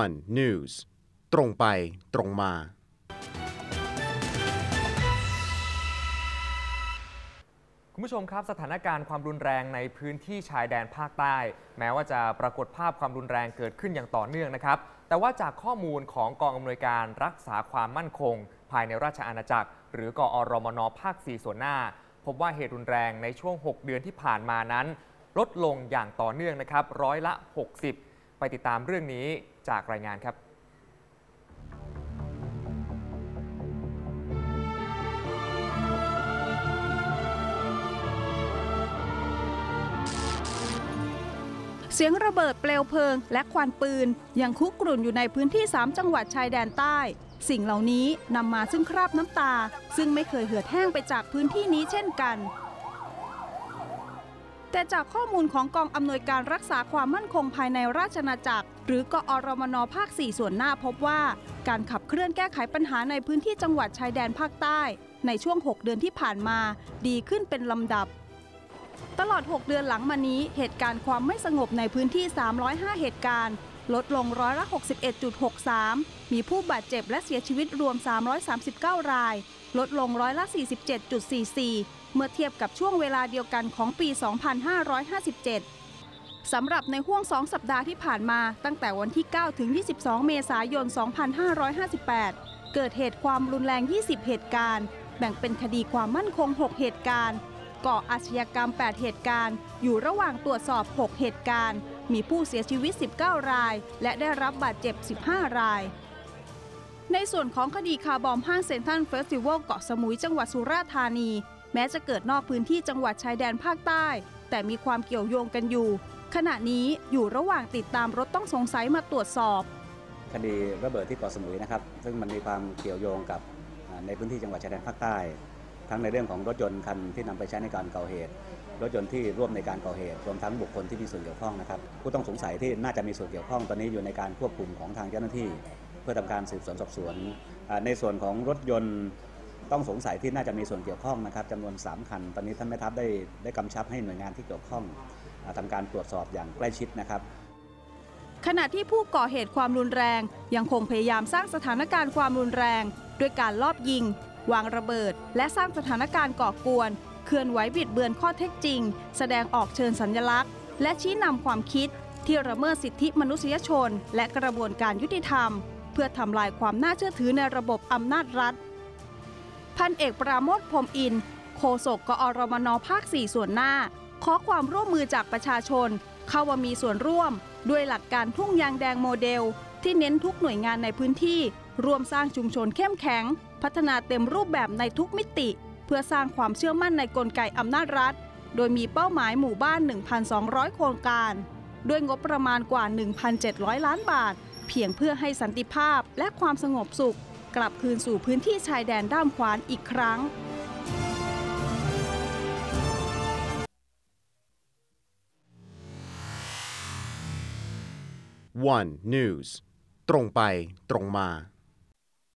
one news ตรงไปตรงมา คุณผู้ชมครับสถานการณ์ความรุนแรงในพื้นที่ชายแดนภาคใต้ แม้ว่าจะปรากฏภาพความรุนแรงเกิดขึ้นอย่างต่อเนื่องนะครับ แต่ว่าจากข้อมูลของกองอำนวยการรักษาความมั่นคง ภายในราชอาณาจักร หรือกอรมนภาค 4 ส่วนหน้า พบว่าเหตุรุนแรงในช่วง 6 เดือนที่ผ่านมานั้น ลดลงอย่างต่อเนื่องนะครับร้อยละ 60 ไปติดตามเรื่องนี้จากรายงานครับเสียงระเบิดเปลวเพลิงและควันปืน ยังคุกกรุ่นอยู่ในพื้นที่ 3 จังหวัดชายแดนใต้ สิ่งเหล่านี้นำมาซึ่งคราบน้ำตา ซึ่งไม่เคยเหือดแห้งไปจากพื้นที่นี้เช่นกัน แต่จากข้อมูลของกองอำนวยการรักษาความมั่นคงภายในราชนาณาจักร หรือกอรมนภาค 4 ส่วนหน้าพบว่า การขับเคลื่อนแก้ไขปัญหาในพื้นที่จังหวัดชายแดนภาคใต้ ในช่วง 6 เดือนที่ผ่านมาดีขึ้นเป็นลำดับ ตลอด 6 เดือนหลังมานี้ เหตุการณ์ความไม่สงบในพื้นที่ 305 เหตุการณ์ ลดลงร้อยละ 61.63 มีผู้บาดเจ็บและเสียชีวิตรวม 339 ราย ลดลงร้อยละ 47.44 เมื่อเทียบกับช่วงเวลาเดียวกันของปี 2557สำหรับในห่วง 2 สัปดาห์ที่ผ่านมาตั้งแต่วันที่ 9 ถึง 22 เมษายน 2558 เกิดเหตุความรุนแรง 20 เหตุการณ์ แบ่งเป็นคดีความมั่นคง 6 เหตุการณ์ ก่ออาชญากรรม 8 เหตุการณ์ อยู่ระหว่างตรวจสอบ 6 เหตุการณ์ มีผู้เสียชีวิต 19 ราย และได้รับบาดเจ็บ 15 ราย ในส่วนของคดีคาร์บอมห้างเซ็นทรัลเฟสติวัลเกาะสมุยจังหวัดสุราษฎร์ธานี แม้จะเกิดนอกพื้นที่จังหวัดชายแดนภาคใต้ แต่มีความเกี่ยวโยงกันอยู่ ขณะนี้อยู่ระหว่างติดตามรถต้องสงสัยมาตรวจสอบ คดีระเบิดที่เกาะสมุยนะครับ ซึ่งมันมีความเกี่ยวโยงกับในพื้นที่จังหวัดชายแดนภาคใต้ ทั้งในเรื่องของรถยนต์คันที่นำไปใช้ในการก่อเหตุ รถยนต์ที่ร่วมในการก่อเหตุ รวมทั้งบุคคลที่มีส่วนเกี่ยวข้องนะครับ ผู้ต้องสงสัยที่น่าจะมีส่วนเกี่ยวข้องตอนนี้อยู่ในการควบคุมของทางเจ้าหน้าที่ เพื่อทำการสืบสวนสอบสวน ในส่วนของรถยนต์ต้องสงสัยที่น่าจะมีส่วนเกี่ยวข้องนะครับจำนวน 3 คัน ตอนนี้ท่านแม่ทัพได้ได้กำชับให้หน่วยงานที่เกี่ยวข้องอ่าทำการตรวจสอบอย่างใกล้ชิดนะครับขณะที่ผู้ก่อเหตุความรุนแรง ยังคงพยายามสร้างสถานการณ์ความรุนแรง ด้วยการลอบยิง วางระเบิด และสร้างสถานการณ์ก่อกวน เคลื่อนไหวบิดเบือนข้อเท็จจริง แสดงออกเชิญสัญลักษณ์ และชี้นำความคิด ที่ระเมิดสิทธิมนุษยชน และกระบวนการยุติธรรม เพื่อทำลายความน่าเชื่อถือในระบบอำนาจรัฐ พันเอกปราโมทพรมอินโฆษกกอรมนภาค 4 ส่วนหน้า ขอความร่วมมือจากประชาชน เข้ามามีส่วนร่วม ด้วยหลักการทุ่งยางแดงโมเดล ที่เน้นทุกหน่วยงานในพื้นที่ ร่วมสร้างชุมชนเข้มแข็ง พัฒนาเต็มรูปแบบในทุกมิติ เพื่อสร้างความเชื่อมั่นในกลไกอำนาจรัฐ โดยมีเป้าหมายหมู่บ้าน 1,200 โครงการ ด้วยงบประมาณกว่า 1,700 ล้านบาท เพียงเพื่อให้สันติภาพและความสงบสุข กลับคืนสู่พื้นที่ชายแดนด้ามขวานอีกครั้ง one news ตรงไปตรงมา